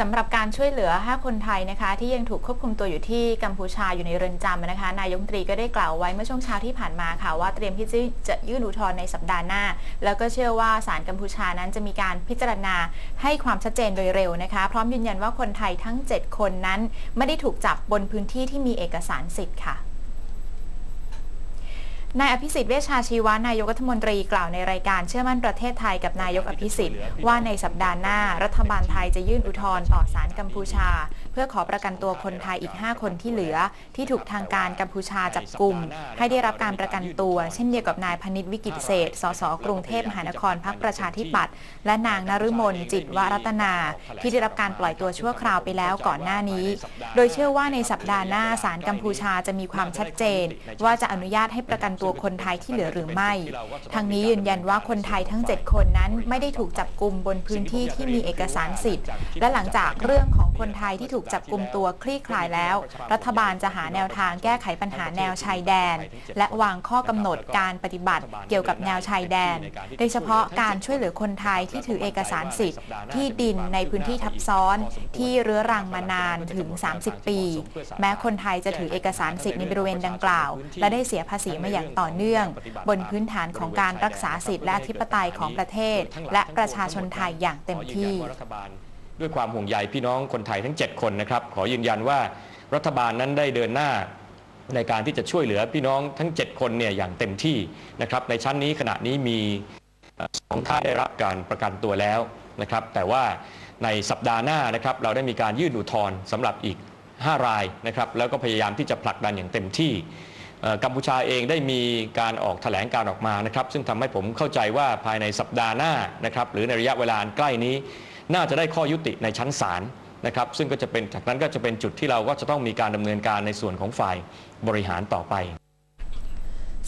สำหรับการช่วยเหลือ 5 คนไทยนะคะที่ยังถูกควบคุมตัวอยู่ที่กัมพูชาอยู่ในเรือนจำนะคะ นายกตรีก็ได้กล่าวไว้เมื่อช่วงเช้าที่ผ่านมาค่ะว่าเตรียมที่จะยื่นอุทธรณ์ในสัปดาห์หน้า แล้วก็เชื่อว่าศาลกัมพูชานั้นจะมีการพิจารณาให้ความชัดเจนโดยเร็วนะคะ พร้อมยืนยันว่าคนไทยทั้ง 7 คนนั้น ไม่ได้ถูกจับบนพื้นที่ที่มีเอกสารสิทธิ์ค่ะ นายอภิสิทธิ์เวชชาชีวานายกรัฐมนตรีกล่าวในรายการเชื่อมั่นประเทศไทยกับนายกอภิสิทธิ์ว่าในสัปดาห์หน้ารัฐบาลไทยจะยื่นอุทธรณ์ต่อศาลกัมพูชา พื่อขอประกันตัวคนไทยอีก 5 คนที่เหลือ ที่ถูกทางการกัมพูชาจับกลุ่ม ให้ได้รับการประกันตัว เช่นเดียวกับนายพนิษวิกิตเศษ สสกรุงเทพมหานครพักประชาธิปัตย์และนางนฤมลจิตวรัตนา ที่ได้รับการปล่อยตัวชั่วคราวไปแล้วก่อนหน้านี้ โดยเชื่อว่าในสัปดาห์หน้าศาลกัมพูชาจะมีความชัดเจน ว่าจะอนุญาตให้ประกันตัวคนไทยที่เหลือหรือไม่ ทางนี้ยืนยันว่าคนไทยทั้ง 7 คนนั้นไม่ได้ถูกจับกลุ่มบนพื้นที่ที่มีเอกสารสิทธิ์ และหลังจากเรื่องของ คนไทยที่ถูกจับกลุ่มตัวคลี่คลายแล้ว รัฐบาลจะหาแนวทางแก้ไขปัญหาแนวชายแดน และวางข้อกำหนดการปฏิบัติเกี่ยวกับแนวชายแดน โดยเฉพาะการช่วยเหลือคนไทยที่ถือเอกสารสิทธิ์ ที่ดินในพื้นที่ทับซ้อนที่เรื้อรังมานานถึง 30 ปี แม้คนไทยจะถือเอกสารสิทธิ์ในบริเวณดังกล่าว และได้เสียภาษีมาอย่างต่อเนื่อง บนพื้นฐานของการรักษาสิทธิและอธิปไตยของประเทศ และประชาชนไทยอย่างเต็มที่ ด้วยความห่วงใยพี่น้องคนไทยทั้ง 7 คนนะครับ ขอยืนยันว่ารัฐบาลนั้นได้เดินหน้าในการที่จะช่วยเหลือพี่น้องทั้ง 7 คนเนี่ยอย่างเต็มที่นะครับ ในชั้นนี้ขณะนี้มีสองท่านได้รับการประกันตัวแล้วนะครับ แต่ว่าในสัปดาห์หน้านะครับ เราได้มีการยื่นอุทธรณ์สำหรับอีก 5 รายนะครับ แล้วก็พยายามที่จะผลักดันอย่างเต็มที่กัมพูชาเองได้มีการออกแถลงการออกมานะครับ ซึ่งทำให้ผมเข้าใจว่าภายในสัปดาห์หน้านะครับ หรือในระยะเวลาใกล้นี้ น่าจะได้ข้อยุติในชั้นศาลนะครับซึ่งก็จะเป็นจากนั้นก็จะเป็นจุดที่เราก็จะต้องมีการดำเนินการในส่วนของฝ่ายบริหารต่อไป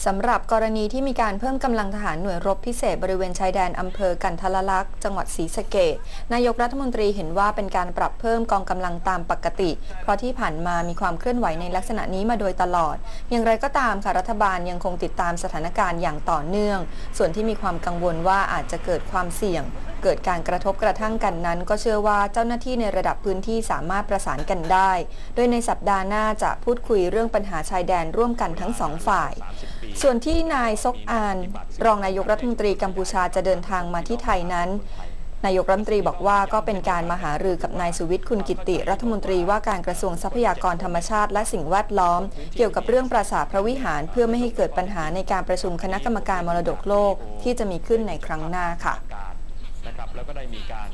สำหรับกรณีที่มีการเพิ่มกำลังทหารหน่วยรบพิเศษบริเวณชายแดนอำเภอกันทลลักษ์จังหวัดศรีสะเกดนายกรัฐมนตรีเห็นว่าเป็นการปรับเพิ่มกองกำลังตามปกติ เพราะที่ผ่านมามีความเคลื่อนไหวในลักษณะนี้มาโดยตลอด อย่างไรก็ตามค่ะรัฐบาลยังคงติดตามสถานการณ์อย่างต่อเนื่อง ส่วนที่มีความกังวลว่าอาจจะเกิดความเสี่ยง เกิดการกระทบกระทั่งกันนั้น ก็เชื่อว่าเจ้าหน้าที่ในระดับพื้นที่สามารถประสานกันได้ โดยในสัปดาห์หน้าจะพูดคุยเรื่องปัญหาชายแดนร่วมกันทั้งสองฝ่าย ส่วนที่นายซกอาน รองนายกรัฐมนตรีกัมพูชาจะเดินทางมาที่ไทยนั้นนายกรัฐมนตรีบอกว่าก็เป็นการมาหารือกับนายสุวิทย์คุณกิติ รัฐมนตรีว่าการกระทรวงทรัพยากรธรรมชาติและสิ่งแวดล้อม เกี่ยวกับเรื่องปราสาทพระวิหารเพื่อไม่ให้เกิดปัญหาในการประชุมคณะกรรมการมรดกโลกที่จะมีขึ้นในครั้งหน้าค่ะ แล้วก็ได้มีการ